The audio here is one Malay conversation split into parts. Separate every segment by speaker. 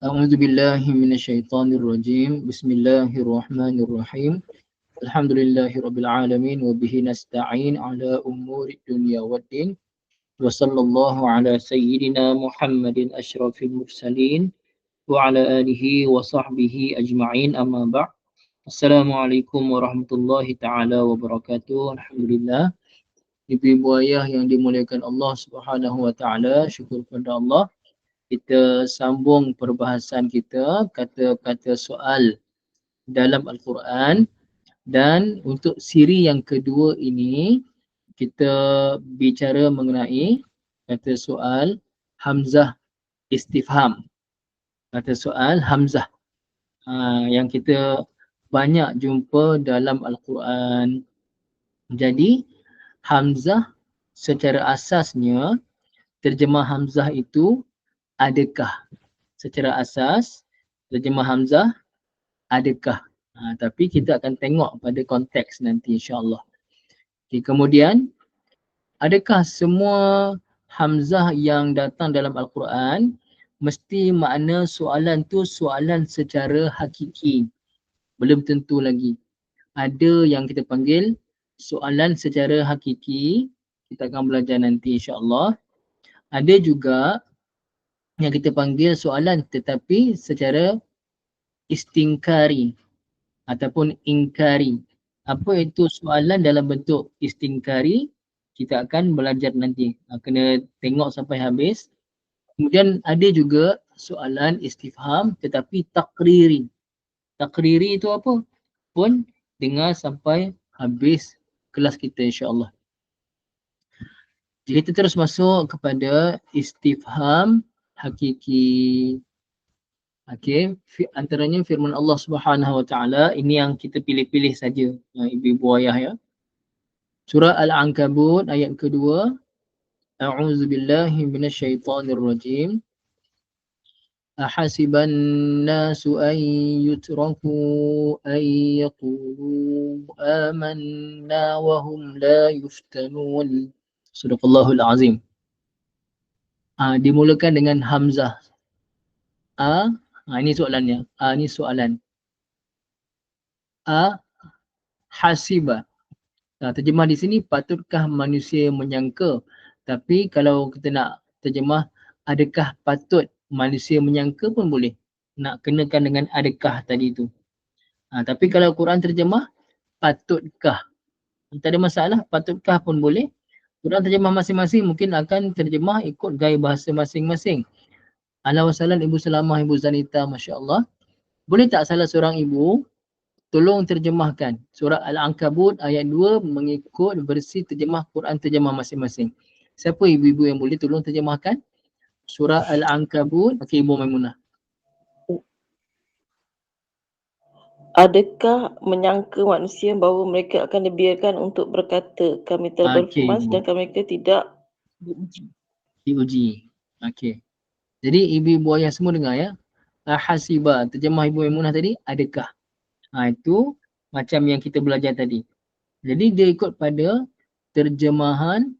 Speaker 1: أعوذ بالله من الشيطان الرجيم بسم الله الرحمن الرحيم الحمد لله رب العالمين وبه نستعين على أمور الدنيا والدين وصلى الله على سيدنا محمد أشرف المرسلين وعلى آله وصحبه أجمعين أما بعد السلام عليكم ورحمة الله تعالى وبركاته الحمد لله Ibu-ibu ayah yang dimuliakan Allah Subhanahu wa taala, syukur kepada Allah kita sambung perbahasan kita kata-kata soal dalam Al-Quran. Dan untuk siri yang kedua ini kita bicara mengenai kata soal Hamzah istifham. Kata soal Hamzah. Ha, yang kita banyak jumpa dalam Al-Quran. Jadi Hamzah secara asasnya terjemah Hamzah itu adakah? Secara asas terjemah Hamzah adakah? Ha, tapi kita akan tengok pada konteks nanti insyaAllah. Okay, kemudian adakah semua Hamzah yang datang dalam Al-Quran mesti makna soalan tu soalan secara hakiki? Belum tentu lagi. Ada yang kita panggil soalan secara hakiki. Kita akan belajar nanti insyaAllah. Ada juga yang kita panggil soalan tetapi secara istingkari ataupun ingkari. Apa itu soalan dalam bentuk istingkari? Kita akan belajar nanti. Kena tengok sampai habis. Kemudian ada juga soalan istifham tetapi takriri. Takriri itu apa? Pun dengar sampai habis kelas kita insyaAllah. Jadi kita terus masuk kepada istifham hakiki. Okey, antaranya firman Allah Subhanahu Wa Taala ini yang kita pilih-pilih saja yang ibu-ibu ayah ya. Surah Al-Ankabut ayat kedua. A'udzu billahi minasyaitonir rajim. Ahasiban nasu an yutraku an yaqulu amanna wa hum la yuftanun. Sadaqallahul azim uh, dimulakan dengan hamzah. A, uh, ini soalannya. A ini soalan. A hasiba. Uh, terjemah di sini patutkah manusia menyangka? Tapi kalau kita nak terjemah adakah patut manusia menyangka pun boleh. Nak kenakan dengan adakah tadi tu. Uh, tapi kalau Quran terjemah patutkah? Tak ada masalah, patutkah pun boleh. Quran terjemah masing-masing mungkin akan terjemah ikut gaya bahasa masing-masing. Ala wassalam Ibu Salamah, Ibu Zanita, Masya Allah. Boleh tak salah seorang ibu tolong terjemahkan surah Al-Ankabut ayat 2 mengikut versi terjemah Quran terjemah masing-masing. Siapa ibu-ibu yang boleh tolong terjemahkan surah Al-Ankabut? Okey Ibu Maimunah.
Speaker 2: Adakah menyangka manusia bahawa mereka akan dibiarkan untuk berkata kami telah okay, berfirman sedangkan mereka tidak
Speaker 1: diuji. Diuji. Okey. Jadi ibu-ibu ayah semua dengar ya. Hasiba terjemah ibu Maimunah tadi adakah? Ha itu macam yang kita belajar tadi. Jadi dia ikut pada terjemahan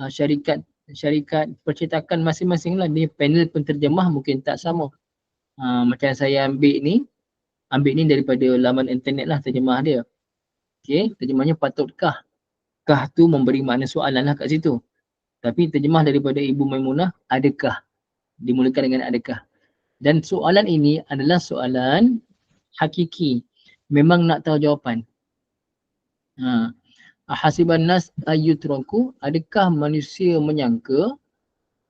Speaker 1: uh, syarikat syarikat percetakan masing-masing lah. Dia panel penterjemah mungkin tak sama. Uh, macam saya ambil ni ambil ni daripada laman internet lah terjemah dia. Okay, terjemahnya patutkah? Kah tu memberi makna soalan lah kat situ. Tapi terjemah daripada Ibu Maimunah, adakah? Dimulakan dengan adakah? Dan soalan ini adalah soalan hakiki. Memang nak tahu jawapan. Ha. Hasiban nas ayyutraku, adakah manusia menyangka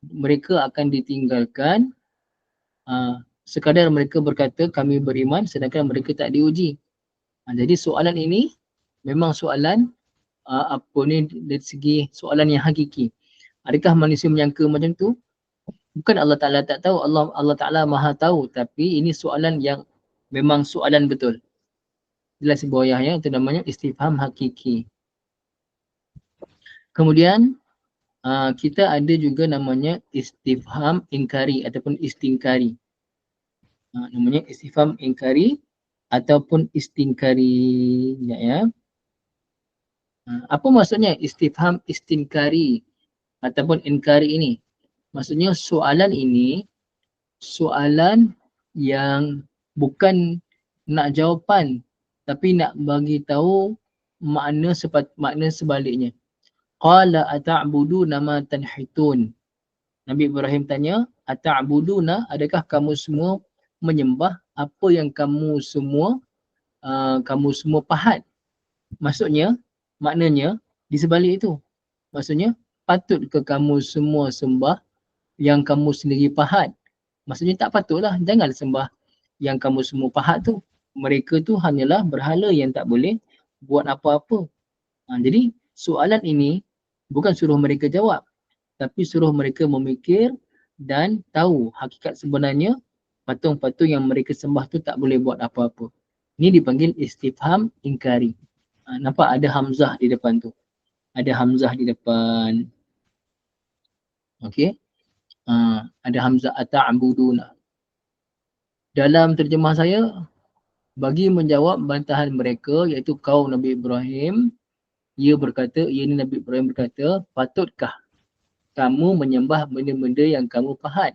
Speaker 1: mereka akan ditinggalkan uh, sekadar mereka berkata kami beriman sedangkan mereka tak diuji. Ha, jadi soalan ini memang soalan uh, apa ni dari segi soalan yang hakiki. Adakah manusia menyangka macam tu? Bukan Allah Ta'ala tak tahu, Allah Allah Ta'ala maha tahu tapi ini soalan yang memang soalan betul. Jelas ibu ayah ya, itu namanya istifham hakiki. Kemudian uh, kita ada juga namanya istifham ingkari ataupun istingkari ha, namanya istifham ingkari ataupun istingkari ya, ya. Ha, apa maksudnya istifham istingkari ataupun ingkari ini maksudnya soalan ini soalan yang bukan nak jawapan tapi nak bagi tahu makna sepat, makna sebaliknya. Qala ata'buduna ma tanhitun. Nabi Ibrahim tanya, ata'buduna adakah kamu semua menyembah apa yang kamu semua uh, kamu semua pahat? Maksudnya, maknanya di sebalik itu. Maksudnya, patut ke kamu semua sembah yang kamu sendiri pahat? Maksudnya tak patutlah, jangan sembah yang kamu semua pahat tu. Mereka tu hanyalah berhala yang tak boleh buat apa-apa. Ha, jadi soalan ini bukan suruh mereka jawab tapi suruh mereka memikir dan tahu hakikat sebenarnya patung-patung yang mereka sembah tu tak boleh buat apa-apa. Ini dipanggil istifham ingkari. Ha, nampak ada hamzah di depan tu. Ada hamzah di depan. Okey. Ha, ada hamzah ata'buduna. Dalam terjemah saya, bagi menjawab bantahan mereka iaitu kaum Nabi Ibrahim ia berkata, ia ni Nabi Ibrahim berkata, patutkah kamu menyembah benda-benda yang kamu pahat?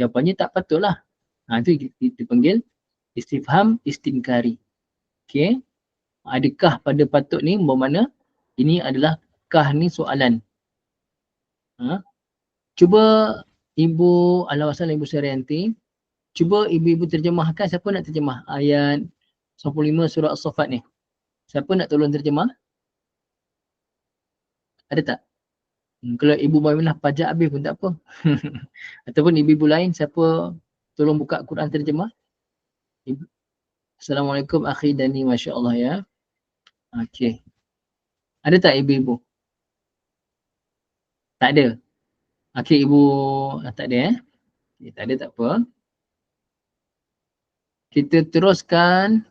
Speaker 1: Jawapannya tak patutlah. Ha, itu dipanggil istifham istinkari. Okay. Adakah pada patut ni bermakna ini adalah kah ni soalan. Ha? Cuba Ibu Al-Wasal Ibu Syarianti, cuba ibu-ibu terjemahkan siapa nak terjemah ayat 95 surah As-Safat ni. Siapa nak tolong terjemah? Ada tak? Hmm, kalau ibu Maimunah pajak habis pun tak apa. Ataupun ibu-ibu lain siapa tolong buka Quran terjemah? Assalamualaikum akhi Dani Masya Allah ya. Okey. Ada tak ibu-ibu? Tak ada. Okey ibu ah, tak ada eh. Okay, tak ada tak apa. Kita teruskan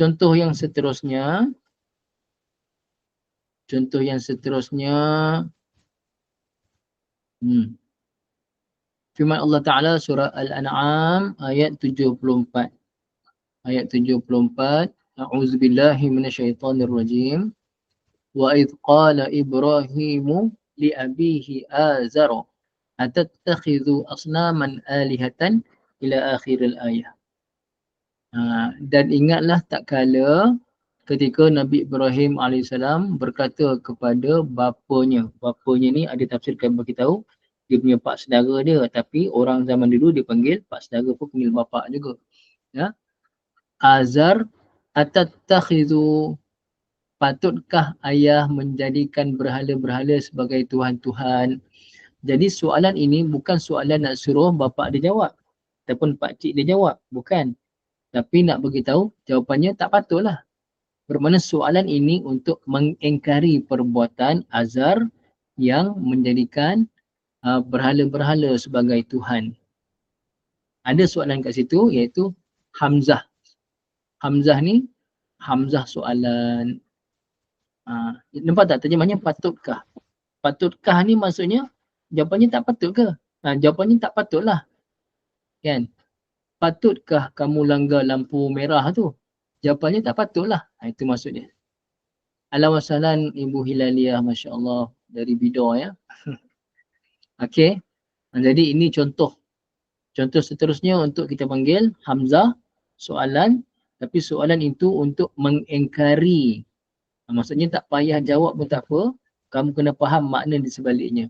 Speaker 1: Contoh yang seterusnya. Contoh yang seterusnya. Hmm. Firman Allah Ta'ala surah Al-An'am ayat 74. Ayat 74. A'udzubillahi minasyaitanirrajim. Wa idh qala Ibrahimu li abihi azara atattakhidhu asnaman alihatan ila akhir al-ayah. Ha, dan ingatlah tak kala ketika Nabi Ibrahim AS berkata kepada bapanya. Bapanya ni ada tafsirkan bagi tahu dia punya pak saudara dia tapi orang zaman dulu dia panggil pak saudara pun panggil bapa juga. Ya. Azar atattakhidhu patutkah ayah menjadikan berhala-berhala sebagai tuhan-tuhan. Jadi soalan ini bukan soalan nak suruh bapa dia jawab ataupun pak cik dia jawab, bukan. Tapi nak beritahu jawapannya tak patutlah. Bermakna soalan ini untuk mengengkari perbuatan azar yang menjadikan uh, berhala-berhala sebagai Tuhan. Ada soalan kat situ iaitu Hamzah. Hamzah ni Hamzah soalan. Uh, nampak tak terjemahnya patutkah? Patutkah ni maksudnya jawapannya tak patut ke? Uh, jawapannya tak patutlah. Kan? patutkah kamu langgar lampu merah tu? Jawapannya tak patutlah. Ha, itu maksudnya. Wassalam Ibu Hilaliah Masya Allah dari Bidor ya. Okey. Jadi ini contoh. Contoh seterusnya untuk kita panggil Hamzah soalan tapi soalan itu untuk mengengkari. Ha, maksudnya tak payah jawab pun tak apa. Kamu kena faham makna di sebaliknya.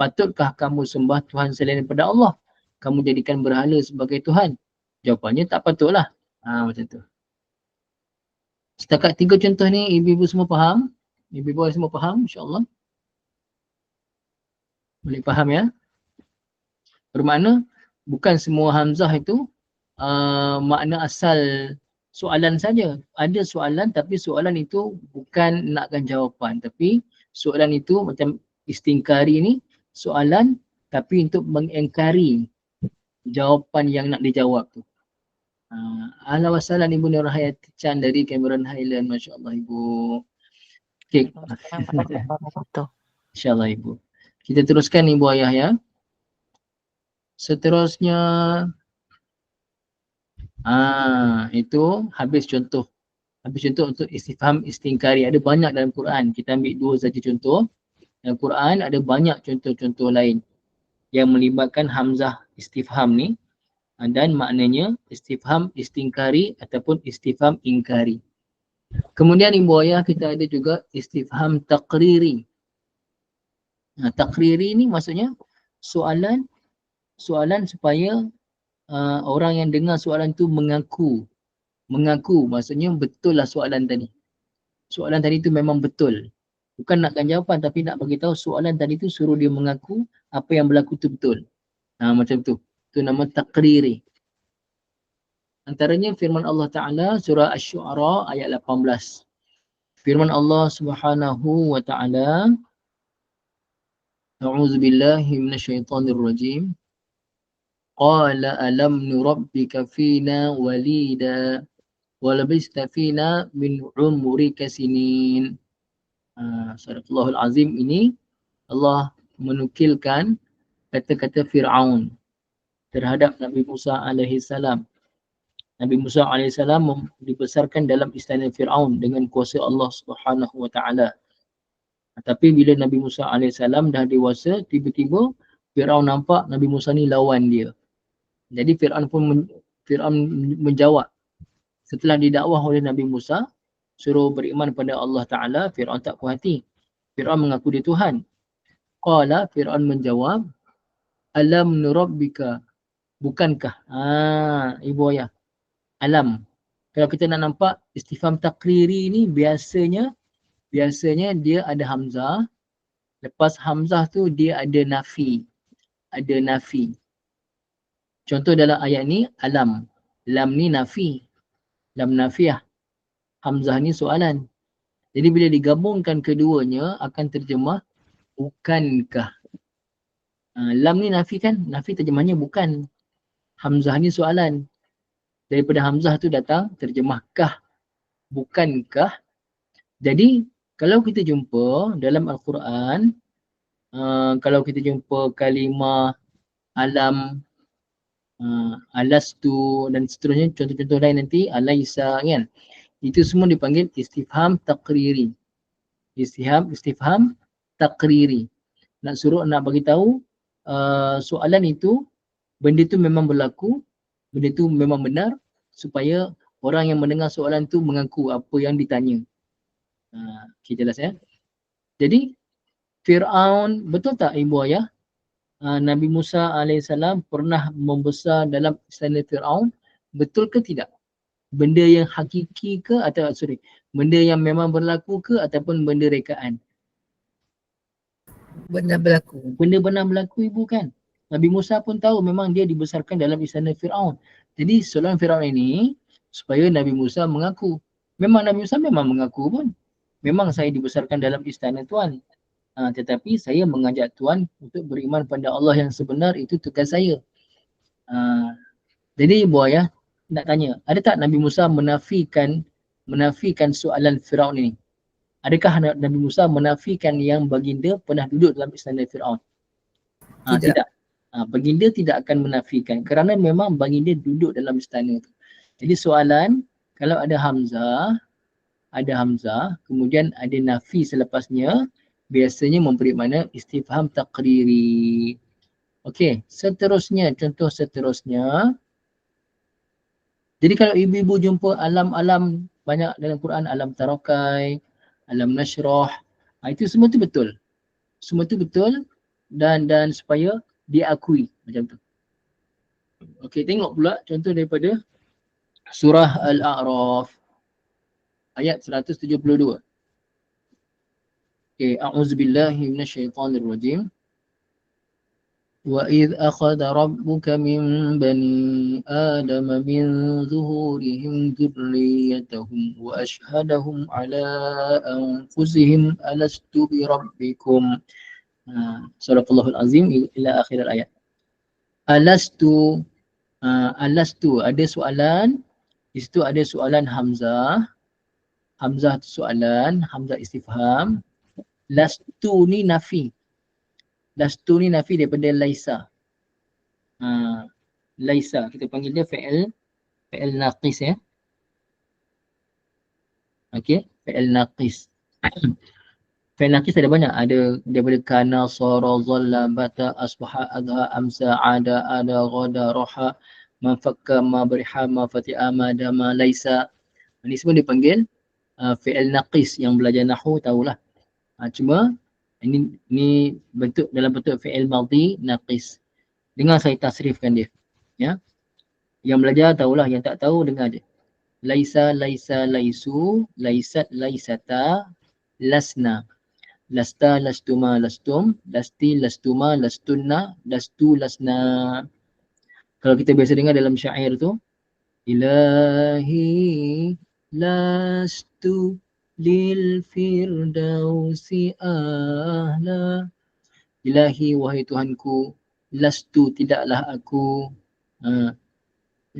Speaker 1: Patutkah kamu sembah Tuhan selain daripada Allah? kamu jadikan berhala sebagai Tuhan? Jawapannya tak patutlah. Ha, macam tu. Setakat tiga contoh ni ibu-ibu semua faham? Ibu-ibu semua faham insyaAllah? Boleh faham ya? Bermakna bukan semua Hamzah itu uh, makna asal soalan saja. Ada soalan tapi soalan itu bukan nakkan jawapan. Tapi soalan itu macam istingkari ni soalan tapi untuk mengengkari jawapan yang nak dijawab tu. Uh, Ahlan wassalam Ibu Nur Hayati Chan dari Cameron Highland. Masya Allah Ibu. Okay. InsyaAllah Ibu. Kita teruskan Ibu Ayah ya. Seterusnya. Ah, itu habis contoh. Habis contoh untuk istifham istingkari. Ada banyak dalam Quran. Kita ambil dua saja contoh. Dalam Quran ada banyak contoh-contoh lain yang melibatkan hamzah istifham ni dan maknanya istifham istingkari ataupun istifham ingkari. Kemudian ibu ayah kita ada juga istifham takriri. Nah, takriri ni maksudnya soalan soalan supaya uh, orang yang dengar soalan tu mengaku. Mengaku maksudnya betul lah soalan tadi. Soalan tadi tu memang betul. Bukan nakkan jawapan tapi nak bagi tahu soalan tadi tu suruh dia mengaku apa yang berlaku tu betul. Nah, macam tu. Itu nama takriri. Antaranya firman Allah Ta'ala surah Ash-Shu'ara ayat 18. Firman Allah Subhanahu wa Ta'ala A'udzu billahi minasyaitonir rajim. Qala alam nurabbika fina walida wa labista fina min umrika sinin. Uh, Sadaqallahul Azim ini Allah menukilkan kata-kata Fir'aun terhadap Nabi Musa alaihi salam. Nabi Musa AS dibesarkan dalam istana Fir'aun dengan kuasa Allah Subhanahu Wa Taala. Tapi bila Nabi Musa AS dah dewasa, tiba-tiba Fir'aun nampak Nabi Musa ni lawan dia. Jadi Fir'aun pun men, Fir'aun menjawab. Setelah didakwah oleh Nabi Musa, suruh beriman pada Allah Ta'ala, Fir'aun tak puas hati. Fir'aun mengaku dia Tuhan. Qala Fir'aun menjawab, Alam nurabbika bukankah ah ibu ayah alam kalau kita nak nampak istifham takriri ni biasanya biasanya dia ada hamzah. Lepas hamzah tu dia ada nafi. Ada nafi. Contoh dalam ayat ni alam. Lam ni nafi. Lam nafiah hamzah ni soalan. Jadi bila digabungkan keduanya akan terjemah bukankah? Uh, lam ni nafi kan? Nafi terjemahnya bukan. Hamzah ni soalan. Daripada Hamzah tu datang terjemahkah, bukankah. Jadi kalau kita jumpa dalam Al-Quran, uh, kalau kita jumpa kalimah alam, uh, alastu dan seterusnya, contoh-contoh lain nanti, alaisa kan. Itu semua dipanggil istifham takriri. Istifham, istifham takriri. Nak suruh, nak bagi tahu uh, soalan itu benda tu memang berlaku, benda tu memang benar supaya orang yang mendengar soalan tu mengaku apa yang ditanya. Ha, okay, jelas ya. Jadi Fir'aun, betul tak ibu ayah? Ha, Nabi Musa AS pernah membesar dalam istana Fir'aun, betul ke tidak? Benda yang hakiki ke atau sorry, benda yang memang berlaku ke ataupun benda rekaan?
Speaker 2: Benda berlaku.
Speaker 1: Benda benar berlaku ibu kan? Nabi Musa pun tahu memang dia dibesarkan dalam istana Fir'aun. Jadi soalan Fir'aun ini supaya Nabi Musa mengaku. Memang Nabi Musa memang mengaku pun. Memang saya dibesarkan dalam istana Tuhan. Ha, tetapi saya mengajak Tuhan untuk beriman pada Allah yang sebenar itu tugas saya. Ha, jadi ibu ayah nak tanya, ada tak Nabi Musa menafikan menafikan soalan Fir'aun ini? Adakah Nabi Musa menafikan yang baginda pernah duduk dalam istana Fir'aun? Ha, tidak. tidak. Ha, baginda tidak akan menafikan kerana memang baginda duduk dalam istana tu. Jadi soalan kalau ada hamzah, ada hamzah, kemudian ada nafi selepasnya, biasanya memberi mana istifham takriri. Okey, seterusnya, contoh seterusnya. Jadi kalau ibu-ibu jumpa alam-alam banyak dalam Quran, alam tarakai, alam nashrah, ha, itu semua tu betul. Semua tu betul dan dan supaya diakui macam tu. Okey, tengok pula contoh daripada surah Al-A'raf ayat 172. Okey, a'udzu billahi minasyaitonir rajim. وَإِذْ أَخَذَ رَبُّكَ مِنْ بَنِي آدَمَ مِنْ ظُهُورِهِمْ ذُرِّيَّتَهُمْ وَأَشْهَدَهُمْ عَلَى أَنفُسِهِمْ أَلَسْتُ بِرَبِّكُمْ Ha, Surahul Azim ila akhir ayat. Alastu uh, alastu ada soalan di situ ada soalan hamzah. Hamzah tu soalan, hamzah istifham. Lastu ni nafi. Lastu ni nafi daripada laisa. Uh, laisa kita panggil dia fa'il fa'il naqis ya. Okey, fa'il naqis. Fi'il naqis ada banyak. Ada daripada kana, sara, zalla, bata, asbaha, adha, amsa, ada, ada, ghada, roha. ma fati'a ma dama laisa ini semua dipanggil uh, fi'il naqis yang belajar nahu tahulah. Uh, cuma ini ini bentuk dalam bentuk fi'il madhi naqis. Dengar saya tasrifkan dia ya. Yang belajar tahulah yang tak tahu dengar dia laisa laisa laisu laisat laisata lasna. Lasta lastuma lastum. Lasti lastuma lastunna lastu lasna. Kalau kita biasa dengar dalam syair tu ilahi lastu lil firdausi ahla ilahi wahai tuhanku lastu tidaklah aku ha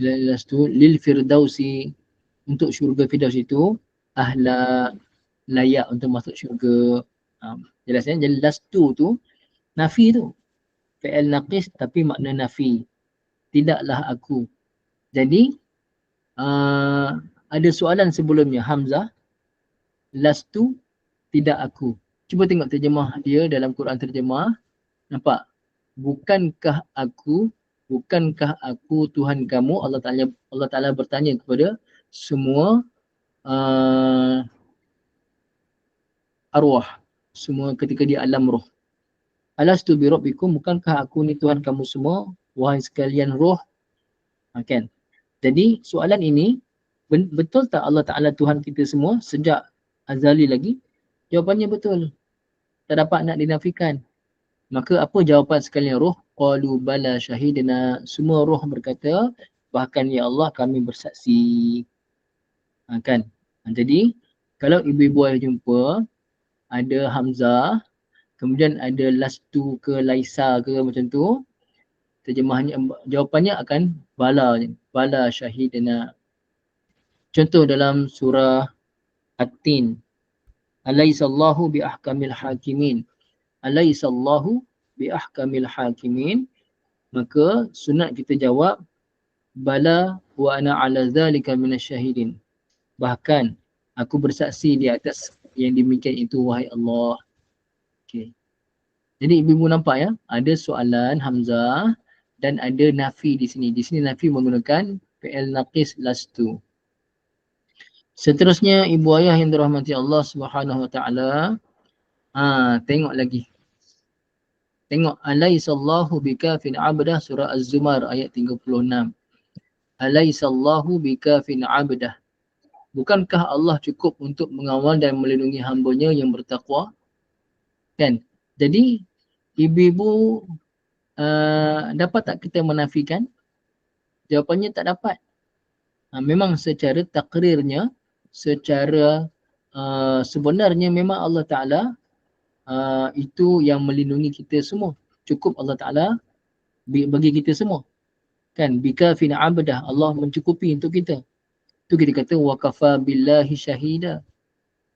Speaker 1: lastu lil firdausi untuk syurga firdaus itu ahla layak untuk masuk syurga Um, jelas ya, jadi lastu tu nafi tu. Fi'il naqis tapi makna nafi. Tidaklah aku. Jadi uh, ada soalan sebelumnya Hamzah. Lastu tidak aku. Cuba tengok terjemah dia dalam Quran terjemah. Nampak? Bukankah aku bukankah aku Tuhan kamu Allah Taala Allah Taala bertanya kepada semua uh, arwah semua ketika di alam roh. Alastu bi rabbikum bukankah aku ni Tuhan kamu semua wahai sekalian roh? Ha, kan? Jadi soalan ini betul tak Allah Taala Tuhan kita semua sejak azali lagi? Jawapannya betul. Tak dapat nak dinafikan. Maka apa jawapan sekalian roh? Qalu bala syahidina. Semua roh berkata bahkan ya Allah kami bersaksi. Ha, kan? Ha, jadi kalau ibu-ibu ayah jumpa ada Hamzah, kemudian ada Lastu ke Laisa ke macam tu, terjemahnya, jawapannya akan Bala, Bala Syahidina. Contoh dalam surah At-Tin. Alaisallahu bi ahkamil hakimin. Alaisallahu bi ahkamil hakimin. Maka sunat kita jawab Bala wa ana ala zalika minasyahidin. Bahkan aku bersaksi di atas yang demikian itu wahai Allah. Okay. Jadi ibu-ibu nampak ya, ada soalan Hamzah dan ada nafi di sini. Di sini nafi menggunakan fi'il naqis lastu. Seterusnya ibu ayah yang dirahmati Allah Subhanahu wa taala. Ha, tengok lagi. Tengok alaisallahu bikafin abdah surah Az-Zumar ayat 36. Alaisallahu bikafin abdah bukankah Allah cukup untuk mengawal dan melindungi hambanya yang bertakwa? Kan? Jadi ibu-ibu uh, dapat tak kita menafikan? Jawapannya tak dapat. Uh, memang secara takrirnya, secara uh, sebenarnya memang Allah Ta'ala uh, itu yang melindungi kita semua. Cukup Allah Ta'ala bagi kita semua. Kan? Bika fina abdah Allah mencukupi untuk kita. Tu kita kata wa kafa billahi syahida.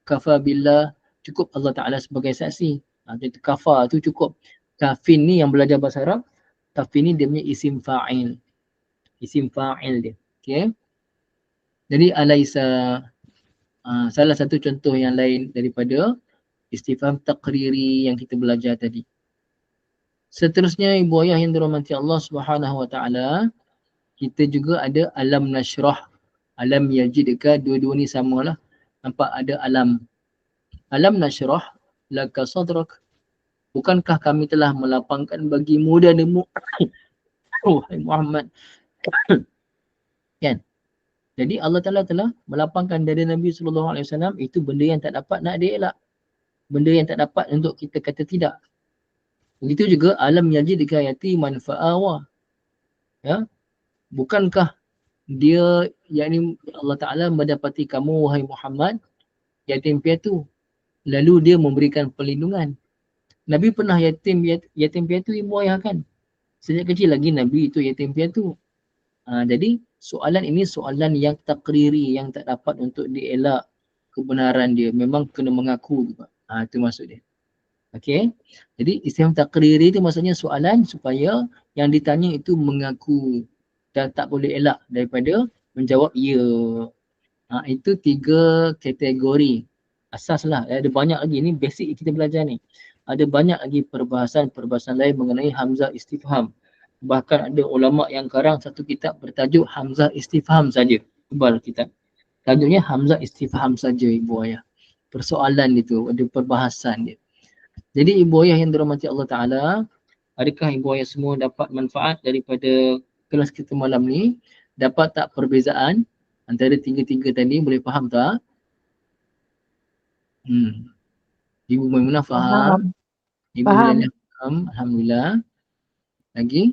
Speaker 1: Kafa billah cukup Allah Taala sebagai saksi. Ha, kafa tu cukup. Kafin ni yang belajar bahasa Arab, kafin ni dia punya isim fa'il. Isim fa'il dia. Okay. Jadi alaisa uh, salah satu contoh yang lain daripada istifham taqriri yang kita belajar tadi. Seterusnya ibu ayah yang dirahmati Allah Subhanahu wa taala, kita juga ada alam nashrah. Alam yajidka dua-dua ni samalah. Nampak ada alam. Alam nashrah laka sadrak. Bukankah kami telah melapangkan bagi muda demu wahai Muhammad jadi Allah Taala telah melapangkan dari Nabi sallallahu alaihi wasallam itu benda yang tak dapat nak dielak benda yang tak dapat untuk kita kata tidak. Begitu juga alam yajidka yatiman fa'awa ya? Bukankah dia yakni Allah Taala mendapati kamu wahai Muhammad yatim piatu lalu dia memberikan perlindungan. Nabi pernah yatim yatim piatu ibu ayah kan? Sejak kecil lagi Nabi itu yatim piatu. Ha, jadi soalan ini soalan yang takriri yang tak dapat untuk dielak kebenaran dia memang kena mengaku juga ha, itu maksud dia Okey. Jadi istilah takriri itu maksudnya soalan supaya yang ditanya itu mengaku dan tak boleh elak daripada menjawab ya. Ha, itu tiga kategori asas lah. Ada banyak lagi ni basic kita belajar ni. Ada banyak lagi perbahasan-perbahasan lain mengenai Hamzah istifham. Bahkan ada ulama yang karang satu kitab bertajuk Hamzah Istifham saja. Tebal kitab. Tajuknya Hamzah Istifham saja ibu ayah. Persoalan itu, ada perbahasan dia. Jadi ibu ayah yang dirahmati Allah Ta'ala, adakah ibu ayah semua dapat manfaat daripada kelas kita malam ni? Dapat tak perbezaan antara tiga-tiga tadi? Boleh faham tak? Hmm. Ibu Maimunah faham? Ibu
Speaker 3: Faham.
Speaker 1: Lena faham? Alhamdulillah. Lagi?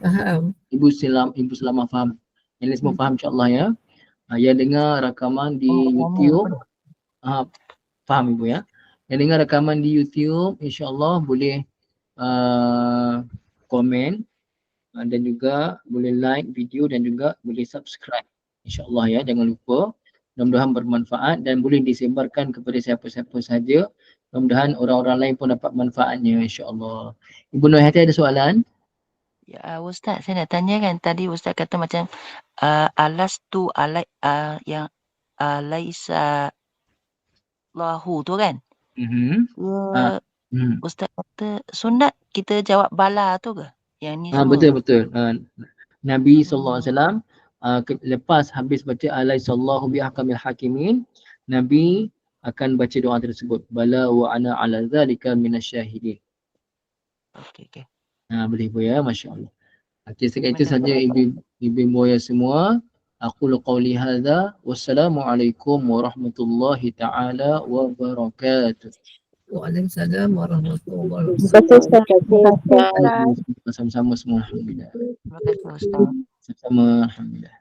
Speaker 3: Faham.
Speaker 1: Ibu Selam, Ibu Selamah faham. Yang lain semua faham insyaAllah ya. Ha, yang dengar rakaman di YouTube, ha, faham Ibu ya. Yang dengar rakaman di YouTube, insyaAllah boleh uh, komen uh, dan juga boleh like video dan juga boleh subscribe. InsyaAllah ya, jangan lupa. Mudah-mudahan bermanfaat dan boleh disebarkan kepada siapa-siapa saja. Mudah-mudahan orang-orang lain pun dapat manfaatnya insyaAllah. Ibu Nur Hati ada soalan?
Speaker 4: Ya Ustaz, saya nak tanya kan tadi Ustaz kata macam uh, alas tu alai uh, yang alaisa lahu tu kan?
Speaker 1: Mhm.
Speaker 4: Ya,
Speaker 1: Hmm.
Speaker 4: Ustaz kata sunat kita jawab bala tu ke? Yang ni semua.
Speaker 1: betul betul. Ha, Nabi sallallahu alaihi wasallam uh, lepas habis baca alaisallahu biahkamil hakimin, Nabi akan baca doa tersebut. Bala wa ana ala zalika minasyahidin.
Speaker 4: Okey okey.
Speaker 1: Ha, boleh ibu ya, masya-Allah. Okey, setakat itu
Speaker 4: Terima
Speaker 1: saja
Speaker 4: kasih.
Speaker 1: ibu ibu boya semua. Aku qauli hadza wassalamualaikum warahmatullahi taala wabarakatuh.
Speaker 3: Waalaikumsalam warahmatullahi
Speaker 2: Terima kasih
Speaker 3: wabarakatuh.
Speaker 1: Sama-sama semua alhamdulillah.
Speaker 4: Terima kasih Ustaz.
Speaker 1: Sama-sama alhamdulillah.